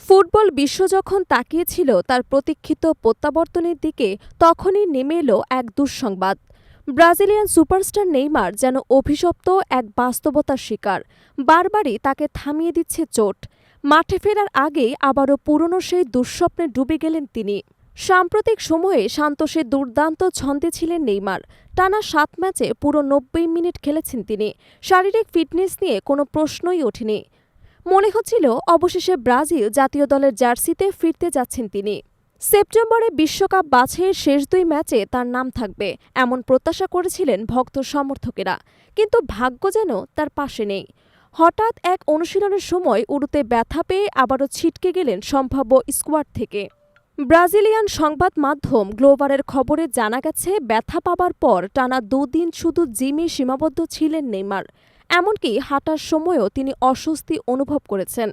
Football বিশ্ব যখন তাকিয়েছিল তার প্রতীক্ষিত প্রত্যাবর্তনের দিকে, তখনই নেমে এলো এক দুঃসংবাদ। ব্রাজিলিয়ান সুপারস্টার নেইমার যেন অভিশপ্ত এক বাস্তবতার শিকার। বারবারই তাকে থামিয়ে দিচ্ছে চোট। মাঠে ফেরার আগেই আবারও পুরনো সেই দুঃস্বপ্নে ডুবে গেলেন তিনি। সাম্প্রতিক সময়ে সান্তোষে দুর্দান্ত ছন্দে ছিলেন নেইমার। টানা সাত ম্যাচে পুরো নব্বই মিনিট খেলেছেন তিনি। শারীরিক ফিটনেস নিয়ে কোনো প্রশ্নই ওঠেনি। মনে হচ্ছিল অবশেষে ব্রাজিল জাতীয় দলের জার্সিতে ফিরতে যাচ্ছেন তিনি। সেপ্টেম্বরে বিশ্বকাপ বাছাইয়ের শেষ দুই ম্যাচে তার নাম থাকবে, এমন প্রত্যাশা করেছিলেন ভক্ত সমর্থকেরা। কিন্তু ভাগ্য যেন তার পাশে নেই। হঠাৎ এক অনুশীলনের সময় উড়ুতে ব্যথা পেয়ে আবারও ছিটকে গেলেন সম্ভাব্য স্কোয়াড থেকে। ব্রাজিলিয়ান সংবাদ মাধ্যম গ্লোবারের খবরে জানা গেছে, ব্যথা পাবার পর টানা দুদিন শুধু জিমে সীমাবদ্ধ ছিলেন নেইমার। এমনকি হাঁটার সময়ও তিনি অস্বস্তি অনুভব করেছেন।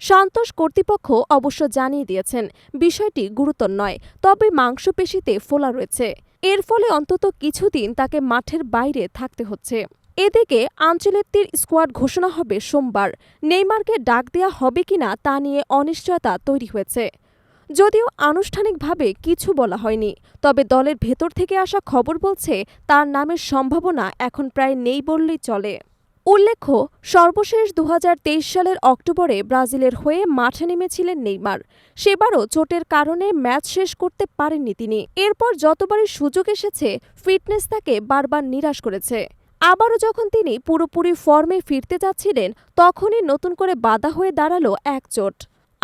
সন্তোষ কর্তৃপক্ষ অবশ্য জানিয়ে দিয়েছেন, বিষয়টি গুরুতর নয়, তবে মাংসপেশিতে ফোলা রয়েছে। এর ফলে অন্তত কিছুদিন তাকে মাঠের বাইরে থাকতে হচ্ছে। এদিকে আঞ্চলেত্তির স্কোয়াড ঘোষণা হবে সোমবার। নেইমারকে ডাক দেওয়া হবে কিনা তা নিয়ে অনিশ্চয়তা তৈরি হয়েছে। যদিও আনুষ্ঠানিকভাবে কিছু বলা হয়নি, তবে দলের ভেতর থেকে আসা খবর বলছে, তার নামের সম্ভাবনা এখন প্রায় নেই বললেই চলে। উল্লেখ্য, সর্বশেষ দু হাজার তেইশ সালের অক্টোবরে ব্রাজিলের হয়ে মাঠে নেমেছিলেন নেইমার। সেবারও চোটের কারণে ম্যাচ শেষ করতে পারেননি তিনি। এরপর যতবারই সুযোগ এসেছে, ফিটনেস তাকে বারবার নিরাশ করেছে। আবারও যখন তিনি পুরোপুরি ফর্মে ফিরতে যাচ্ছিলেন, তখনই নতুন করে বাধা হয়ে দাঁড়াল এক চোট।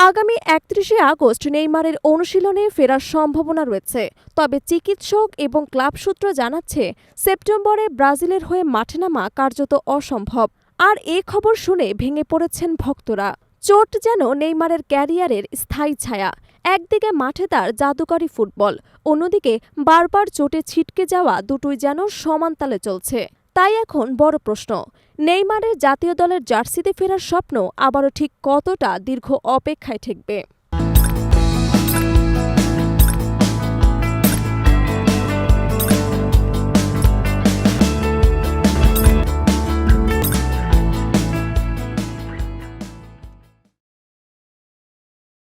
আগামী একত্রিশে আগস্ট নেইমারের অনুশীলনে ফেরার সম্ভাবনা রয়েছে। তবে চিকিৎসক এবং ক্লাব সূত্র জানাচ্ছে, সেপ্টেম্বরে ব্রাজিলের হয়ে মাঠে নামা কার্যত অসম্ভব। আর এ খবর শুনে ভেঙে পড়েছেন ভক্তরা। চোট যেন নেইমারের ক্যারিয়ারের স্থায়ী ছায়া। একদিকে মাঠে তার জাদুকরী ফুটবল, অন্যদিকে বারবার চোটে ছিটকে যাওয়া দুটোই যেন সমান তালে চলছে। তাই এখন বড় প্রশ্ন। নেইমারের জাতীয় দলের জার্সিতে ফেরার স্বপ্ন আবারও ঠিক কতটা দীর্ঘ অপেক্ষায় ঠেকবে?